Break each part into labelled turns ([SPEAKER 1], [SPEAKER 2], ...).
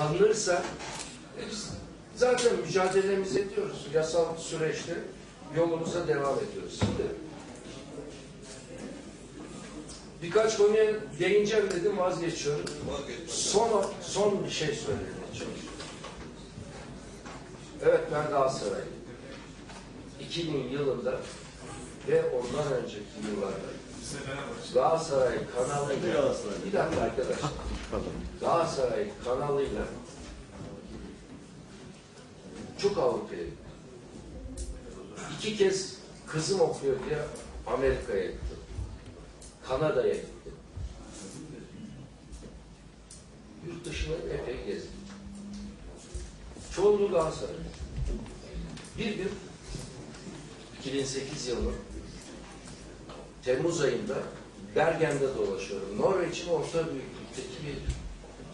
[SPEAKER 1] kalınırsa e, zaten mücadelemizi ediyoruz. Yasal süreçte yolumuza devam ediyoruz. Şimdi birkaç konuya değineceğim dedim vazgeçiyorum. Son, son bir şey söylemeye çalışıyorum. Evet ben Galatasaraylıyım. 2000 yılında ve ondan önceki yıllarda Galatasaray kanalıyla bir dakika arkadaşlar Galatasaray kanalıyla çok Avrupa'ya gittim. İki kez kızım okuyor diye Amerika'ya gittim. Kanada'ya gittim. Yurt dışına epey gezdim. Çoğunluğu Galatasaray. Bir gün 2008 yılı Temmuz ayında Bergen'de dolaşıyorum. Norveç'in orta büyüklükteki bir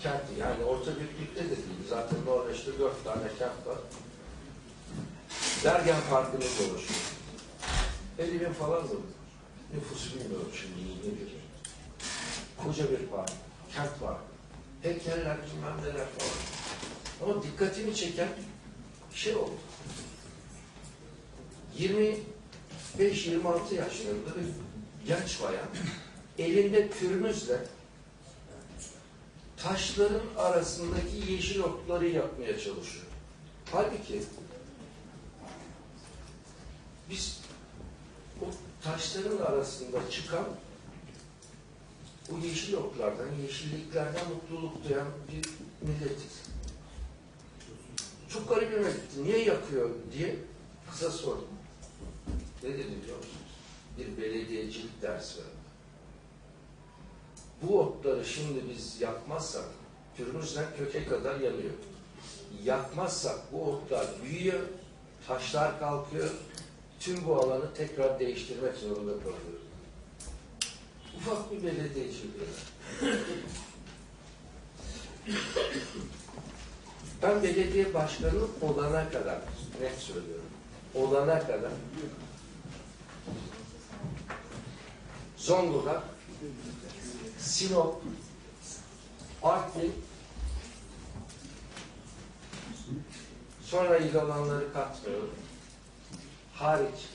[SPEAKER 1] kenti. Yani orta büyüklükte de değil. Zaten Norveç'te dört tane kent var. Bergen Parkı'nda dolaşıyorum. 50 bin falan da nüfusu bilmiyorum şimdi ne bir. Koca bir park. Kent parkı. Heykeller, bilmem neler falan. Ama dikkatimi çeken şey oldu. 25-26 yaşlarında bir genç bayan elinde pürmüzle taşların arasındaki yeşil otları yapmaya çalışıyor. Halbuki biz o taşların arasında çıkan o yeşil otlardan, yeşilliklerden mutluluk duyan bir milletiz. Çok garibime gitti. Niye yakıyor diye kıza sordum. Ne dedi biliyor musunuz? Bir belediyecilik dersi verdi. Bu otları şimdi biz yakmazsak pürmüzden köke kadar yanıyor. Yakmazsak bu otlar büyüyor, taşlar kalkıyor, tüm bu alanı tekrar değiştirmek zorunda kalıyoruz. Ufak bir belediyecilik. Ben belediye başkanı olana kadar, net söylüyorum, olana kadar Zonguldak, Sinop, Artvin, sonra il alanları katmıyorum. Hariç,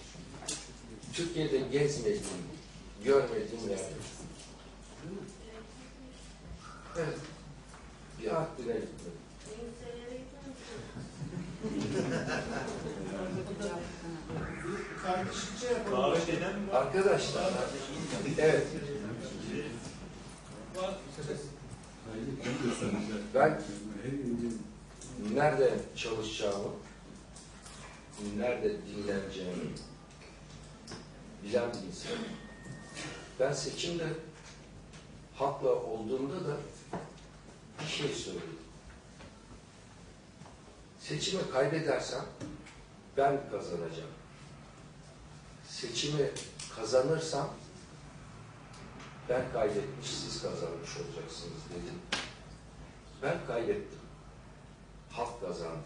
[SPEAKER 1] Türkiye'de gezmediğim, görmediğim yerler. Evet, bir Artvin'e gittim.
[SPEAKER 2] Kardeşlikçe yapalım.
[SPEAKER 1] Arkadaşlar, evet, ben nerede çalışacağımı, nerede dinleneceğimi bilen bir insanım. Ben seçimde hakla olduğumda da bir şey söyledim. Seçimi kaybedersem ben kazanacağım. Seçimi kazanırsam ben kaybetmiş, siz kazanmış olacaksınız dedim. Ben kaybettim. Halk kazandı.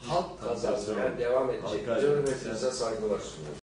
[SPEAKER 1] Halk kazandı. Ben devam edecek. Hepinize saygılar sunuyorum.